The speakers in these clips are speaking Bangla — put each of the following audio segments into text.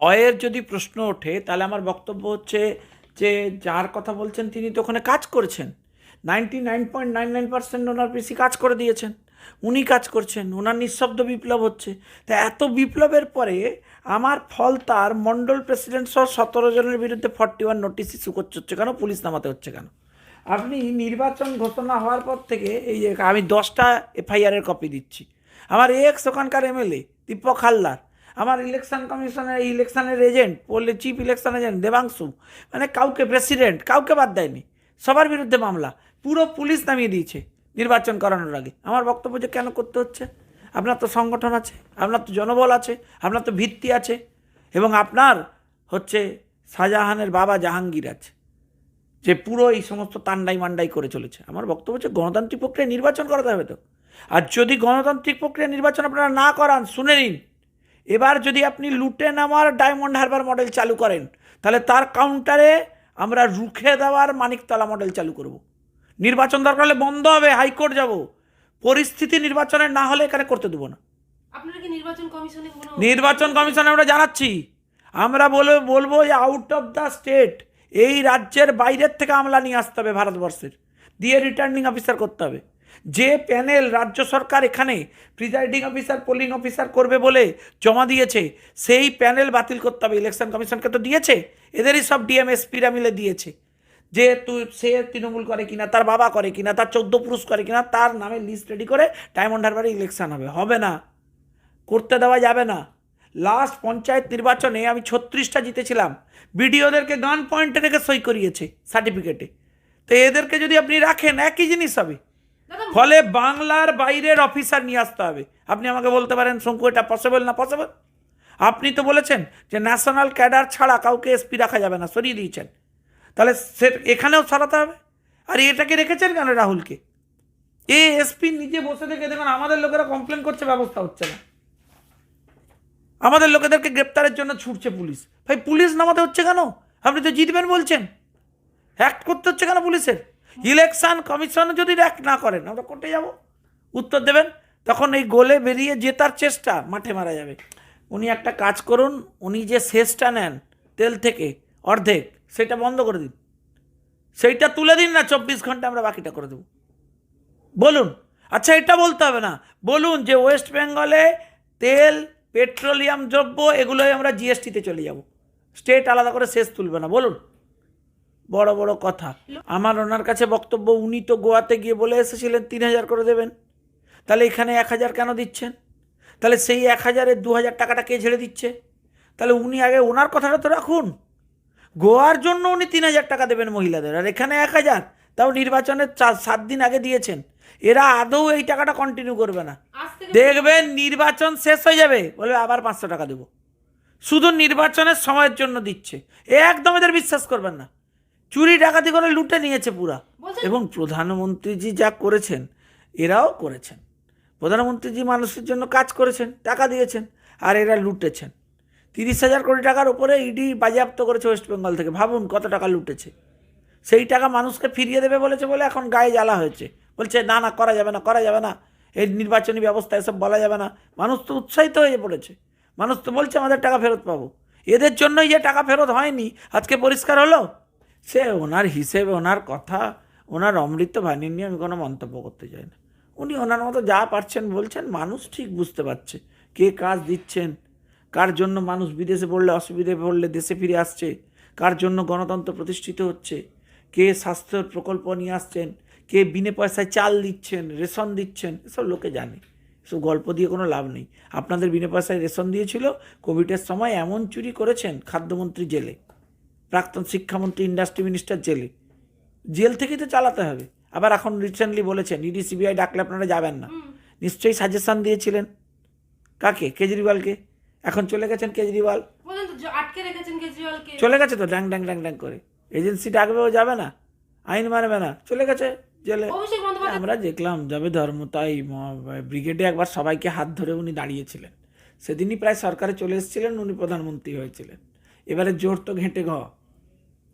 ভয়ের যদি প্রশ্ন ওঠে, তাহলে আমার বক্তব্য হচ্ছে যে যার কথা বলছেন তিনি তো ওখানে কাজ করেছেন। Ninety nine point nine nine percent ওনার বেশি কাজ করে দিয়েছেন। উনি কাজ করছেন, ওনার নিঃশব্দ বিপ্লব হচ্ছে। তা এত বিপ্লবের পরে আমার ফল তার মন্ডল প্রেসিডেন্ট সহ সতেরো জনের বিরুদ্ধে ফর্টি ওয়ান নোটিশ ইস্যু করতে হচ্ছে কেন? পুলিশ নামাতে হচ্ছে কেন? আপনি নির্বাচন ঘোষণা হওয়ার পর থেকে এই যে আমি দশটা এফআইআরের কপি দিচ্ছি। আমার এক্স ওখানকার এমএলএ দীপক হালদার আমার ইলেকশন কমিশনের ইলেকশনের এজেন্ট বললে চিফ ইলেকশন এজেন্ট দেবাংশু মানে কাউকে প্রেসিডেন্ট কাউকে বাদ দেয়নি। সবার বিরুদ্ধে মামলা। পুরো পুলিশ নামিয়ে দিয়েছে নির্বাচন করানোর আগে। আমার বক্তব্য যে কেন করতে হচ্ছে? আপনার তো সংগঠন আছে, আপনার তো জনবল আছে, আপনার তো ভিত্তি আছে, এবং আপনার হচ্ছে শাহজাহানের বাবা জাহাঙ্গীর আছে, যে পুরো এই সমস্ত তান্ডাই মান্ডাই করে চলেছে। আমার বক্তব্য হচ্ছে গণতান্ত্রিক প্রক্রিয়া নির্বাচন করাতে হবে তো। আর যদি গণতান্ত্রিক প্রক্রিয়া নির্বাচন আপনারা না করান, শুনে নিন। এবার যদি আপনি লুটে নামার ডায়মন্ড হারবার মডেল চালু করেন তাহলে তার কাউন্টারে আমরা রুখে দেওয়ার মানিকতলা মডেল চালু করব। নির্বাচন দরকার হলে বন্ধ হবে হাইকোর্ট যাব। পরিস্থিতি নির্বাচনের না হলে এখানে করতে দেবো না। নির্বাচন কমিশনে কোনো নির্বাচন কমিশনে আমরা জানাচ্ছি আমরা বলব বলব যে আউট অফ দ্য স্টেট এই রাজ্যের বাইরের থেকে আমলা নিয়ে আসতে হবে ভারতবর্ষের। দিয়ে রিটার্নিং অফিসার করতে হবে। যে প্যানেল রাজ্য সরকার এখানে প্রিজাইডিং অফিসার, পোলিং অফিসার করবে বলে জমা দিয়েছে, সেই প্যানেল বাতিল করতে হবে। ইলেকশন কমিশনকে তো দিয়েছে, এদেরই সব ডিএমএসপিরা মিলে দিয়েছে। যে তুই সে তৃণমূল করে কিনা, তার বাবা করে কিনা, তার চোদ্দ পুরুষ করে কিনা, তার নামে লিস্ট রেডি করে ডায়মন্ড হারবারে ইলেকশন হবে। হবে না। করতে দেওয়া যাবে না। লাস্ট পঞ্চায়েত নির্বাচনে আমি ছত্রিশটা জিতেছিলাম। বিডিওদেরকে গান পয়েন্টে রেখে সই করিয়েছে সার্টিফিকেটে তো এদেরকে যদি আপনি রাখেন, একই জিনিস হবে। ফলে বাংলার বাইরের অফিসার নিয়ে আসতে হবে। আপনি আমাকে বলতে পারেন, শঙ্কু, এটা পসিবল না পসিবল আপনি তো বলেছেন যে ন্যাশনাল ক্যাডার ছাড়া কাউকে এসপি রাখা যাবে না, সরিয়ে দিয়েছেন। তাহলে সে এখানেও সরাতে হবে? আর এটাকে রেখেছেন কেন রাহুলকে? এ এসপি নিজে বসে থেকে দেখুন, আমাদের লোকেরা কমপ্লেন করছে, ব্যবস্থা হচ্ছে না। আমাদের লোকেদেরকে গ্রেপ্তারের জন্য ছুটছে পুলিশ। ভাই, পুলিশ নামাতে হচ্ছে কেন? আপনি তো জিতবেন বলছেন। অ্যাক্ট করতে হচ্ছে কেন পুলিশের? ইলেকশন কমিশন যদি র্যাক না করেন, আমরা কোর্টে যাব। উত্তর দেবেন, তখন এই গোলে বেরিয়ে জেতার চেষ্টা মাঠে মারা যাবে। উনি একটা কাজ করুন, উনি যে শেষটা নেন, তেল থেকে অর্ধেক, সেটা বন্ধ করে দিন। সেইটা তুলে দিন না, চব্বিশ ঘণ্টা আমরা বাকিটা করে দেবো। বলুন আচ্ছা এটা বলতে হবে না। বলুন যে ওয়েস্ট বেঙ্গলে তেল, পেট্রোলিয়াম, দ্রব্য, এগুলোই আমরা জিএসটিতে চলে যাব। স্টেট আলাদা করে শেষ তুলবে না। বলুন। বড় বড় কথা। আমার ওনার কাছে বক্তব্য উনি তো গোয়াতে গিয়ে বলে এসেছিলেন তিন হাজার করে দেবেন। তাহলে এখানে এক হাজার কেন দিচ্ছেন? তাহলে সেই এক হাজারের দু হাজার টাকাটা কে ঝেড়ে দিচ্ছে? তাহলে উনি আগে ওনার কথাটা তো রাখুন। গোয়ার জন্য উনি তিন হাজার টাকা দেবেন মহিলাদের আর এখানে এক হাজার তাও নির্বাচনের সাত দিন আগে দিয়েছেন। এরা আদৌ এই টাকাটা কন্টিনিউ করবে না। দেখবেন নির্বাচন শেষ হয়ে যাবে বলবে আবার পাঁচশো টাকা দেবো। শুধু নির্বাচনের সময়ের জন্য দিচ্ছে। এ একদম এদের বিশ্বাস করবেন না। চুরি ডাকাতি করে লুটে নিয়েছে পুরা। এবং প্রধানমন্ত্রীজি যা করেছেন এরাও করেছেন। প্রধানমন্ত্রীজি মানুষের জন্য কাজ করেছেন টাকা দিয়েছেন আর এরা লুটেছেন। তিরিশ হাজার কোটি টাকার উপরে ইডি বাজেয়াপ্ত করেছে ওয়েস্ট বেঙ্গল থেকে। ভাবুন কত টাকা লুটেছে। সেই টাকা মানুষকে ফিরিয়ে দেবে বলেছে বলে এখন গায়ে জ্বালা হয়েছে। বলছে না না করা যাবে না করা যাবে না। এই নির্বাচনী ব্যবস্থা এসব বলা যাবে না। মানুষ তো উৎসাহিত হয়ে পড়েছে। মানুষ তো বলছে আমাদের টাকা ফেরত পাবো। এদের জন্যই যে টাকা ফেরত হয়নি আজকে পরিষ্কার হলো? সে ওনার হিসেবে ওনার কথা, ওনার অমৃত বাণী নিয়ে আমি কোনো মন্তব্য করতে চাই না। উনি ওনার মতো যা পারছেন বলছেন, মানুষ ঠিক বুঝতে পারছে কে কাজ দিচ্ছেন, কার জন্য মানুষ বিদেশে পড়লে অসুবিধে পড়লে দেশে ফিরে আসছে, কার জন্য গণতন্ত্র প্রতিষ্ঠিত হচ্ছে, কে স্বাস্থ্য প্রকল্প নিয়ে আসছেন, কে বিনে পয়সায় চাল দিচ্ছেন, রেশন দিচ্ছেন, এসব লোকে জানে। এসব গল্প দিয়ে কোনো লাভ নেই। আপনাদের বিনে পয়সায় রেশন দিয়েছিল, কোভিডের সময় এমন চুরি করেছেন খাদ্যমন্ত্রী জেলে। প্রাক্তন শিক্ষামন্ত্রী ইন্ডাস্ট্রি মিনিস্টার জেলে। জেল থেকেই তো চালাতে হবে। আবার এখন রিসেন্টলি বলেছেন ইডি সিবিআই ডাকলে আপনারা যাবেন না। নিশ্চয়ই সাজেশন দিয়েছিলেন। কাকে? কেজরিওয়ালকে? এখন চলে গেছেন কেজরিওয়াল। চলে গেছে তো ড্যাং ড্যাং ড্যাং ড্যাং করে। এজেন্সি ডাকবে ও যাবে না। আইন মানবে না। চলে গেছে জেলে। আমরা দেখলাম যাবে ধর্ম তাই ব্রিগেডে একবার সবাইকে হাত ধরে উনি দাঁড়িয়েছিলেন। সেদিনই প্রায় সরকারে চলে এসেছিলেন উনি প্রধানমন্ত্রী হয়েছিলেন। এবারে জোর তো ঘেঁটে ঘ।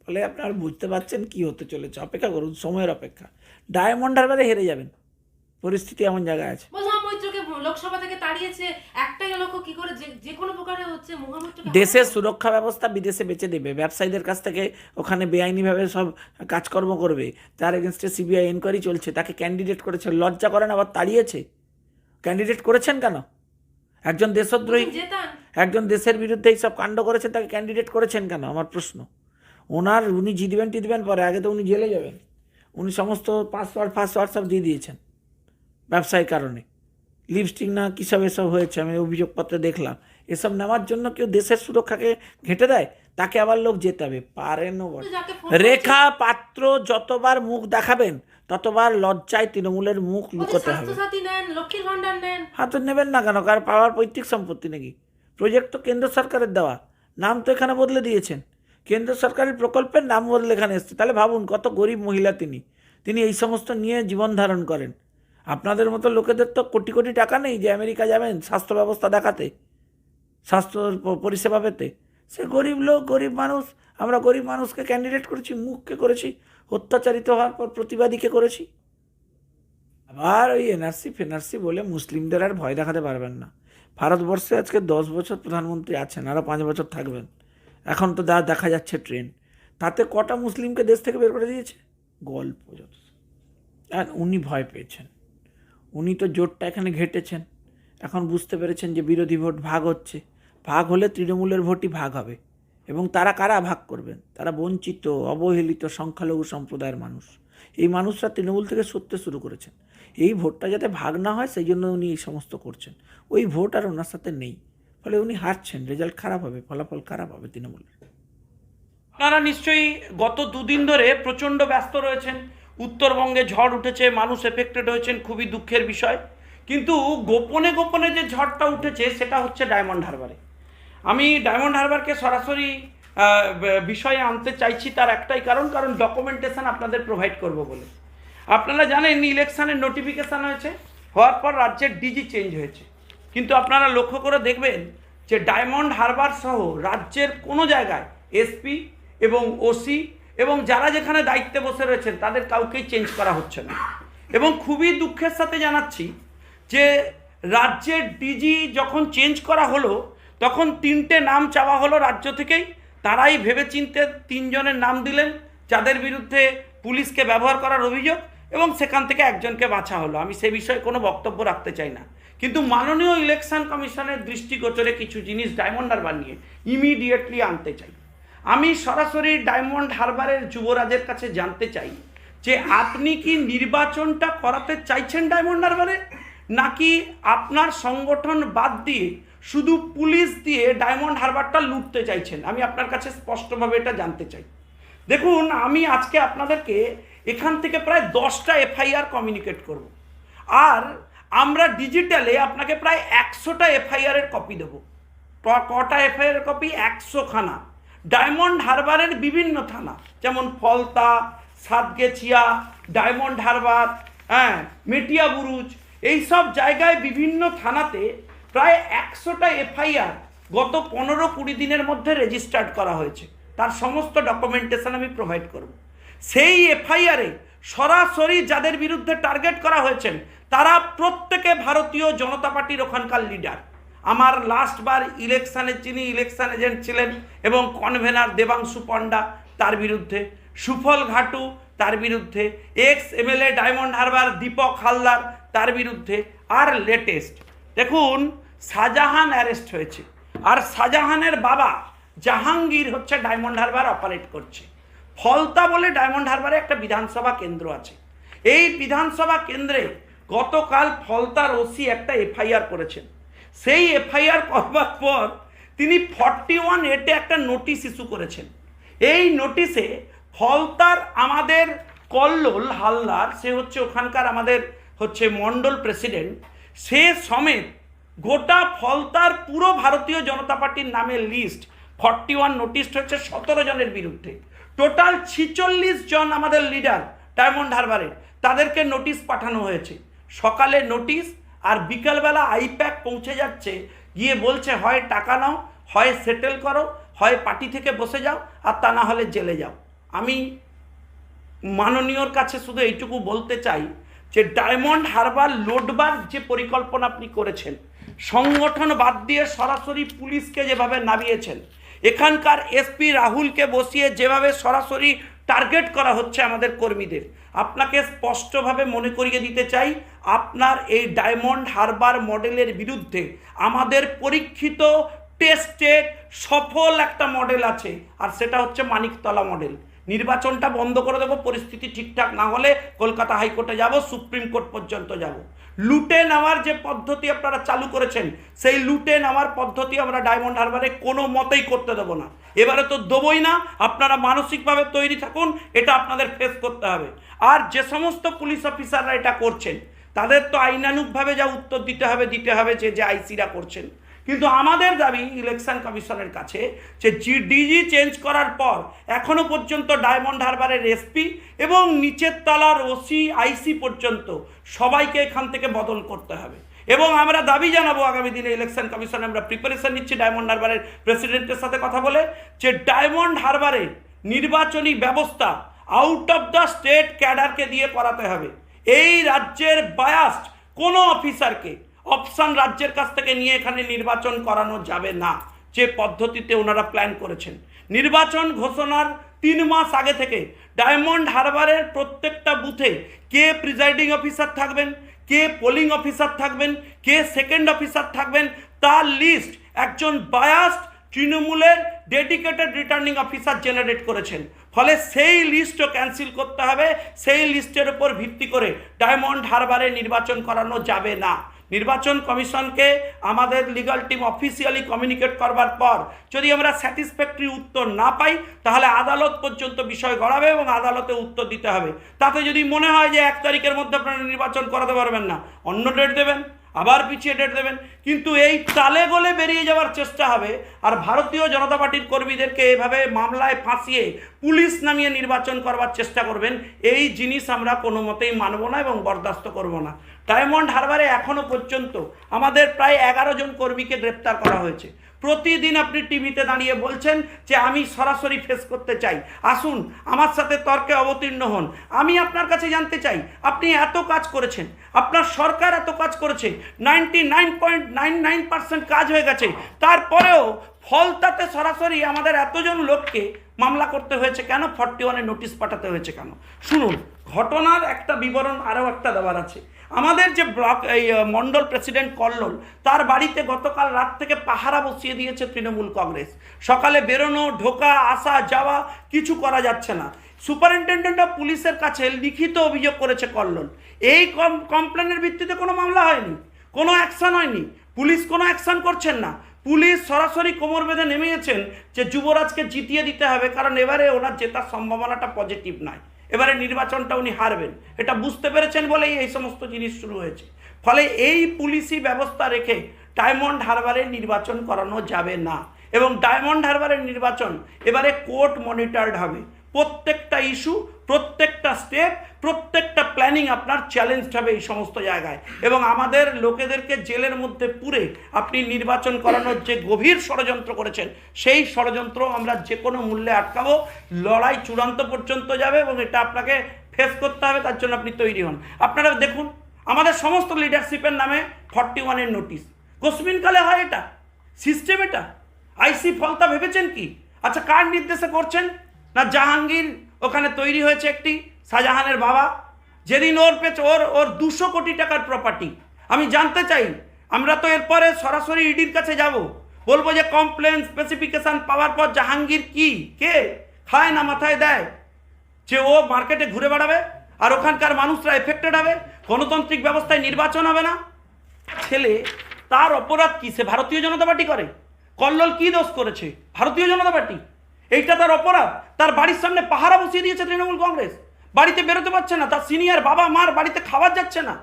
ফলে আপনারা বুঝতে পারছেন কি হতে চলেছে। অপেক্ষা করুন সময়ের অপেক্ষা। ডায়মন্ড হারবারে হেরে যাবেন। পরিস্থিতি এমন জায়গায় আছে। লোকসভা থেকে তাড়িয়েছে একটাই লক্ষ্য কি করে যে কোনো প্রকারে হচ্ছে দেশের সুরক্ষা ব্যবস্থা বিদেশে বেচে দেবে। ব্যবসায়ীদের কাছ থেকে ওখানে বেআইনিভাবে সব কাজকর্ম করবে। তার এগেনস্টে সিবিআই এনকোয়ারি চলছে। তাকে ক্যান্ডিডেট করেছে। লজ্জা করেন আবার তাড়িয়েছে? ক্যান্ডিডেট করেছেন কেন? একজন দেশদ্রোহী একজন দেশের বিরুদ্ধে এইসব কাণ্ড করেছেন তাকে ক্যান্ডিডেট করেছেন কেন? আমার প্রশ্ন। ওনার উনি জিতবেন টিতবেন পরে আগে তো উনি জেলে যাবেন। উনি সমস্ত পাসওয়ার্ড ফাসওয়ার্ড সব দিয়ে দিয়েছেন ব্যবসায়িক কারণে। লিপস্টিক না কী সব এসব হয়েছে আমি অভিযোগপত্রে দেখলাম। এসব নেওয়ার জন্য কেউ দেশের সুরক্ষাকে ঘেঁটে দেয় তাকে আবার লোক যেতে পারেনও বটে। রেখা পাত্র যতবার মুখ দেখাবেন ততবার লজ্জায় তৃণমূলের মুখ লুকোতে হবে। হাতে নেবেন না কেন? কার পাওয়ার পৈতৃক সম্পত্তি নাকি? প্রজেক্ট তো কেন্দ্র সরকারের দেওয়া। নাম তো এখানে বদলে দিয়েছেন। কেন্দ্র সরকারের প্রকল্পের নাম বদলে এখানে এসছে। তাহলে ভাবুন, কত গরিব মহিলা তিনি। তিনি এই সমস্ত নিয়ে জীবন ধারণ করেন। আপনাদের মতো লোকেদের তো কোটি কোটি টাকা নেই যে আমেরিকা যাবেন স্বাস্থ্য ব্যবস্থা দেখাতে, স্বাস্থ্য পরিষেবা পেতে। সে গরিব লোক, গরিব মানুষ, আমরা গরিব মানুষকে ক্যান্ডিডেট করেছি, মুখকে করেছি, অত্যাচারিত হওয়ার পর প্রতিবাদীকে করেছি। আবার ওই এনআরসি ফেনআরসি বলে মুসলিমদের আর ভয় দেখাতে পারবেন না। ভারতবর্ষে আজকে দশ বছর প্রধানমন্ত্রী আছেন আরও পাঁচ বছর থাকবেন। এখন তো যা দেখা যাচ্ছে ট্রেন তাতে কটা মুসলিমকে দেশ থেকে বের করে দিয়েছে? গল্প যত। আর উনি ভয় পেয়েছেন। উনি তো জোটটা এখানে ঘেটেছেন। এখন বুঝতে পেরেছেন যে বিরোধী ভোট ভাগ হচ্ছে। ভাগ হলে তৃণমূলের ভোটই ভাগ হবে। এবং তারা কারা ভাগ করবেন? তারা বঞ্চিত, অবহেলিত, সংখ্যালঘু সম্প্রদায়ের মানুষ। এই মানুষরা তৃণমূল থেকে সরতে শুরু করেছেন। এই ভোটটা যাতে ভাগ না হয়, সেই জন্য উনি এই সমস্ত করছেন। ওই ভোট আর ওনার সাথে নেই। ফলে উনি হারছেন, রেজাল্ট খারাপ হবে, ফলাফল খারাপ হবে তৃণমূলের। আপনারা নিশ্চয়ই গত দুদিন ধরে প্রচণ্ড ব্যস্ত রয়েছেন, উত্তরবঙ্গে ঝড় উঠেছে, মানুষ এফেক্টেড হয়েছেন, খুবই দুঃখের বিষয়। কিন্তু গোপনে গোপনে যে ঝড়টা উঠেছে, সেটা হচ্ছে ডায়মন্ড হারবারে। আমি ডায়মন্ড হারবারকে সরাসরি বিষয়ে আনতে চাইছি তার একটাই কারণ কারণ ডকুমেন্টেশন আপনাদের প্রোভাইড করব বলে। আপনারা জানেন, ইলেকশানের নোটিফিকেশান হয়েছে, হওয়ার পর রাজ্যের ডিজি চেঞ্জ হয়েছে। কিন্তু আপনারা লক্ষ্য করে দেখবেন যে ডায়মন্ড হারবার সহ রাজ্যের কোনো জায়গায় এসপি এবং ওসি এবং যারা যেখানে দায়িত্বে বসে রয়েছেন, তাদের কাউকেই চেঞ্জ করা হচ্ছে না। এবং খুবই দুঃখের সাথে জানাচ্ছি যে রাজ্যের ডিজি যখন চেঞ্জ করা হলো, তখন তিনটে নাম চাওয়া হলো রাজ্য থেকেই। তারাই ভেবেচিন্তে তিনজনের নাম দিলেন, যাদের বিরুদ্ধে পুলিশকে ব্যবহার করার অভিযোগ এবং সেখান থেকে একজনকে বাছা হলো। আমি সে বিষয়ে কোনো বক্তব্য রাখতে চাই না। কিন্তু মাননীয় ইলেকশন কমিশনের দৃষ্টিগোচরে কিছু জিনিস ডায়মন্ড হারবার নিয়ে ইমিডিয়েটলি আনতে চাই। আমি সরাসরি ডায়মন্ড হারবারের যুবরাজের কাছে জানতে চাই যে আপনি কি নির্বাচনটা করাতে চাইছেন ডায়মন্ড হারবারে নাকি আপনার সংগঠন বাদ দিয়ে শুধু পুলিশ দিয়ে ডায়মন্ড হারবারটা লুটতে চাইছেন? আমি আপনার কাছে স্পষ্টভাবে এটা জানতে চাই। দেখুন, আমি আজকে আপনাদেরকে এখান থেকে প্রায় দশটা এফআইআর কমিউনিকেট করব। আর আমরা ডিজিটালে আপনাকে প্রায় একশোটা এফআইআর এর কপি দেবো। কটা এফআইআর এর কপি একশো খানা ডায়মন্ড হারবারের বিভিন্ন থানা, যেমন ফলতা, সাতগেছিয়া ডায়মন্ড হারবার হ্যাঁ মেটিয়া বুরুজ, এইসব জায়গায় বিভিন্ন থানাতে প্রায় একশোটা এফআইআর গত পনেরো কুড়ি দিনের মধ্যে রেজিস্টার্ড করা হয়েছে। তার সমস্ত ডকুমেন্টেশন আমি প্রোভাইড করব। সেই এফআইআরে সরাসরি যাদের বিরুদ্ধে টার্গেট করা হয়েছেন তারা প্রত্যেকে ভারতীয় জনতা পার্টির ওখানকার লিডার আমার লাস্টবার ইলেকশানে যিনি ইলেকশন এজেন্ট ছিলেন এবং কনভেনার দেবাংশু পণ্ডা, তার বিরুদ্ধে। সুফল ঘাটু, তার বিরুদ্ধে। Ex MLA diamond Harbour Dipak Haldar, তার বিরুদ্ধে। আর লেটেস্ট দেখুন, শাহজাহান অ্যারেস্ট হয়েছে। আর শাহজাহানের বাবা জাহাঙ্গীর হচ্ছে ডায়মন্ড হারবার অপারেট করছে। ফলতা বলে ডায়মন্ড হারবারে একটা বিধানসভা কেন্দ্র আছে। এই বিধানসভা কেন্দ্রে গতকাল ফলতার ওসি একটা এফআইআর করেছেন। সেই এফআইআর করবার পর তিনি ফর্টি ওয়ান এটে একটা নোটিশ ইস্যু করেছেন। এই নোটিশে ফলতার আমাদের কল্লোল হালদার, সে হচ্ছে ওখানকার আমাদের হচ্ছে মণ্ডল প্রেসিডেন্ট, সে সমেত গোটা ফলতার পুরো ভারতীয় জনতা পার্টির নামে লিস্ট, ফর্টি ওয়ান নোটিশ হচ্ছে সতেরো জনের বিরুদ্ধে। টোটাল ছিচল্লিশ জন আমাদের লিডার ডায়মন্ড হারবারের তাদেরকে নোটিশ পাঠানো হয়েছে। সকালে নোটিশ আর বিকালবেলা আইপ্যাক পৌঁছে যাচ্ছে। গিয়ে বলছে, হয় টাকা নাও, হয় সেটেল করো, হয় পার্টি থেকে বসে যাও, আর তা না হলে জেলে যাও। আমি মাননীয়র কাছে শুধু এইটুকু বলতে চাই যে, ডায়মন্ড হারবার লোডবার যে পরিকল্পনা আপনি করেছেন, সংগঠন বাদ দিয়ে সরাসরি পুলিশকে যেভাবে নামিয়েছেন, এখানকার এসপি রাহুলকে বসিয়ে যেভাবে সরাসরি টার্গেট করা হচ্ছে আমাদের কর্মীদের আপনাকে স্পষ্টভাবে মনে করিয়ে দিতে চাই, আপনার এই ডায়মন্ড হারবার মডেলের বিরুদ্ধে আমাদের পরীক্ষিত, টেস্টেড, সফল একটা মডেল আছে, আর সেটা হচ্ছে মানিকতলা মডেল। নির্বাচনটা বন্ধ করে দেবো, পরিস্থিতি ঠিকঠাক না হলে কলকাতা হাইকোর্টে যাব, সুপ্রিম কোর্ট পর্যন্ত যাব। লুটে নেওয়ার যে পদ্ধতি আপনারা চালু করেছেন, সেই লুটে নেওয়ার পদ্ধতি আমরা ডায়মন্ড হারবারে কোনো মতেই করতে দেবো না। এবারে তো দেবই না, আপনারা মানসিকভাবে তৈরি থাকুন, এটা আপনাদের ফেস করতে হবে। আর যে সমস্ত পুলিশ অফিসাররা এটা করছেন, তাদের তো আইনানুগভাবে যা উত্তর দিতে হবে দিতে হবে যে যে আইসিরা করছেন। কিন্তু আমাদের দাবি ইলেকশন কমিশনের কাছে যে ডিজি চেঞ্জ করার পর এখনও পর্যন্ত ডায়মন্ড হারবারের এসপি এবং নিচের তলার ওসি আইসি পর্যন্ত সবাইকে এখান থেকে বদল করতে হবে। এবং আমরা দাবি জানাব আগামী দিনে ইলেকশন কমিশনে আমরা প্রিপারেশন নিচ্ছি ডায়মন্ড হারবারের প্রেসিডেন্টের সাথে কথা বলে যে ডায়মন্ড হারবারে নির্বাচনী ব্যবস্থা আউট অফ দ্য স্টেট ক্যাডারকে দিয়ে করাতে হবে। এই রাজ্যের বায়াস্ট কোনো অফিসারকে অপশান রাজ্যের কাছ থেকে নিয়ে এখানে নির্বাচন করানো যাবে না। যে পদ্ধতিতে ওনারা প্ল্যান করেছেন। নির্বাচন ঘোষণার তিন মাস আগে থেকে ডায়মন্ড হারবারের প্রত্যেকটা বুথে কে প্রিজাইডিং অফিসার থাকবেন কে পোলিং অফিসার থাকবেন, কে সেকেন্ড অফিসার থাকবেন, তার লিস্ট একজন বায়াস্ট তৃণমূলের ডেডিকেটেড রিটার্নিং অফিসার জেনারেট করেছেন। ফলে সেই লিস্টও ক্যান্সেল করতে হবে, সেই লিস্টের উপর ভিত্তি করে ডায়মন্ড হারবারে নির্বাচন করানো যাবে না। নির্বাচন কমিশনকে আমাদের লিগাল টিম অফিসিয়ালি কমিউনিকেট করবার পর যদি আমরা স্যাটিসফ্যাক্টরি উত্তর না পাই, তাহলে আদালত পর্যন্ত বিষয় গড়াবে এবং আদালতে উত্তর দিতে হবে। তাতে যদি মনে হয় যে এক তারিখের মধ্যে আপনারা নির্বাচন করাতে পারবেন না, অন্য ডেট দেবেন, আবার পিছিয়ে ডেট দেবেন। কিন্তু এই তালে গলে বেরিয়ে যাওয়ার চেষ্টা হবে আর ভারতীয় জনতা পার্টির কর্মীদেরকে এভাবে মামলায় ফাঁসিয়ে পুলিশ নামিয়ে নির্বাচন করবার চেষ্টা করবেন, এই জিনিস আমরা কোনো মতেই মানব না এবং বরদাস্ত করব না। ডায়মন্ড হারবারে এখনও পর্যন্ত আমাদের প্রায় এগারো জন কর্মীকে গ্রেপ্তার করা হয়েছে। প্রতিদিন আপনি টিভিতে দাঁড়িয়ে বলছেন যে আমি সরাসরি ফেস করতে চাই। আসুন, আমার সাথে তর্কে অবতীর্ণ হন। আমি আপনার কাছে জানতে চাই, আপনি এত কাজ করেছেন। আপনার সরকার এত কাজ করেছে। Ninety nine point nine nine percent কাজ হয়ে গেছে। তারপরেও ফলতাতে সরাসরি আমাদের এতজন লোককে মামলা করতে হয়েছে কেন? ফর্টি ওয়ানে নোটিশ পাঠাতে হয়েছে কেন? শুনুন, ঘটনার একটা বিবরণ আরও একটা দেওয়ার আছে। আমাদের যে ব্লক, এই মণ্ডল প্রেসিডেন্ট কল্লোল, তার বাড়িতে গতকাল রাত থেকে পাহারা বসিয়ে দিয়েছে তৃণমূল কংগ্রেস। সকালে বেরোনো, ঢোকা, আসা, যাওয়া কিছু করা যাচ্ছে না। সুপারিনটেন্ডেন্ট অফ পুলিশের কাছে লিখিত অভিযোগ করেছে কল্লোল। এই কম, কমপ্লেনের ভিত্তিতে কোনো মামলা হয়নি, কোনো অ্যাকশন হয়নি। পুলিশ কোনো অ্যাকশন করছেন না। পুলিশ সরাসরি কোমর বেঁধে নেমেছেন যে যুবরাজকে জিতিয়ে দিতে হবে, কারণ এবারে ওনার জেতার সম্ভাবনাটা পজিটিভ নয়। এবারে নির্বাচনটা উনি হারবেন। এটা বুঝতে পেরেছেন বলেই এই সমস্ত জিনিস শুরু হয়েছে। ফলে এই পুলিশি ব্যবস্থা রেখে ডায়মন্ড হারবারে নির্বাচন করানো যাবে না। এবং ডায়মন্ড হারবারের নির্বাচন এবারে কোর্ট মনিটরড হবে। প্রত্যেকটা ইস্যু প্রত্যেকটা স্টেপ প্রত্যেকটা প্ল্যানিং আপনার চ্যালেঞ্জড হবে এই সমস্ত জায়গায়। এবং আমাদের লোকেদেরকে জেলের মধ্যে পুরে আপনি নির্বাচন করানোর যে গভীর ষড়যন্ত্র করেছেন, সেই ষড়যন্ত্র আমরা যে কোনো মূল্যে আটকাবো। লড়াই চূড়ান্ত পর্যন্ত যাবে এবং এটা আপনাকে ফেস করতে হবে, তার জন্য আপনি তৈরি হন। আপনারা দেখুন, আমাদের সমস্ত লিডারশিপের নামে ফর্টি ওয়ানের নোটিশ কোসমিনকালে হয় এটা? সিস্টেম এটা? আইসি ফলতা ভেবেছেন কি? আচ্ছা কার নির্দেশে করছেন? না জাহাঙ্গীর ওখানে তৈরি হয়েছে একটি? শাহজাহানের বাবা, যেদিন ওর পেছে, ওর ওর দুশো কোটি টাকার প্রপার্টি আমি জানতে চাই, আমরা তো এরপরে সরাসরি ইডির কাছে যাব। বলব যে কমপ্লেন স্পেসিফিকেশন পাওয়ার পর জাহাঙ্গীর কি, কে, খায় না মাথায় দেয়? যে ও মার্কেটে ঘুরে বেড়াবে, আর ওখানকার মানুষরা এফেক্টেড হবে, গণতান্ত্রিক ব্যবস্থায় নির্বাচন হবে না? ছেলে, তার অপরাধ কী? সে ভারতীয় জনতা পার্টি করে। কল্লোল কি দোষ করেছে? ভারতীয় জনতা পার্টি। এইটা তার অপরাধ। তার বাড়ির সামনে পাহারা বসিয়ে দিয়েছে তৃণমূল কংগ্রেস। বাড়িতে বেরোতে পারছে না, তার সিনিয়র বাবা মার বাড়িতে খাবার যাচ্ছে না।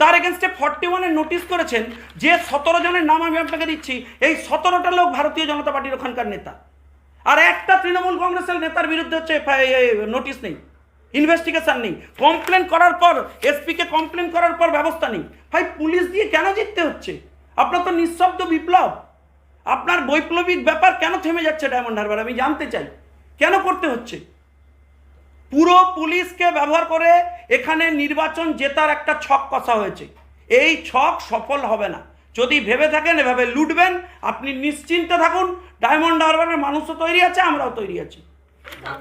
তার এগেনস্টে ফর্টি ওয়ানের নোটিশ করেছেন যে সতেরো জনের নাম আমি আপনাকে দিচ্ছি, এই সতেরোটা লোক ভারতীয় জনতা পার্টির ওখানকার নেতা। আর একটা তৃণমূল কংগ্রেসের নেতার বিরুদ্ধে হচ্ছে নোটিশ নেই ইনভেস্টিগেশন নেই। কমপ্লেন করার পর এসপিকে কমপ্লেন করার পর ব্যবস্থা নেই। ভাই, পুলিশ দিয়ে কেন জিততে হচ্ছে? আপনার তো নিঃশব্দ বিপ্লব। আপনার বৈপ্লবিক ব্যাপার কেন থেমে যাচ্ছে ডায়মন্ড হারবার আমি জানতে চাই। কেন করতে হচ্ছে? পুরো পুলিশকে ব্যবহার করে এখানে নির্বাচন জেতার একটা ছক কষা হয়েছে। এই ছক সফল হবে না। যদি ভেবে থাকেন, এভাবে লুটবেন, আপনি নিশ্চিন্তে থাকুন। ডায়মন্ড হারবারের মানুষও তৈরি আছে, আমরাও তৈরি আছি।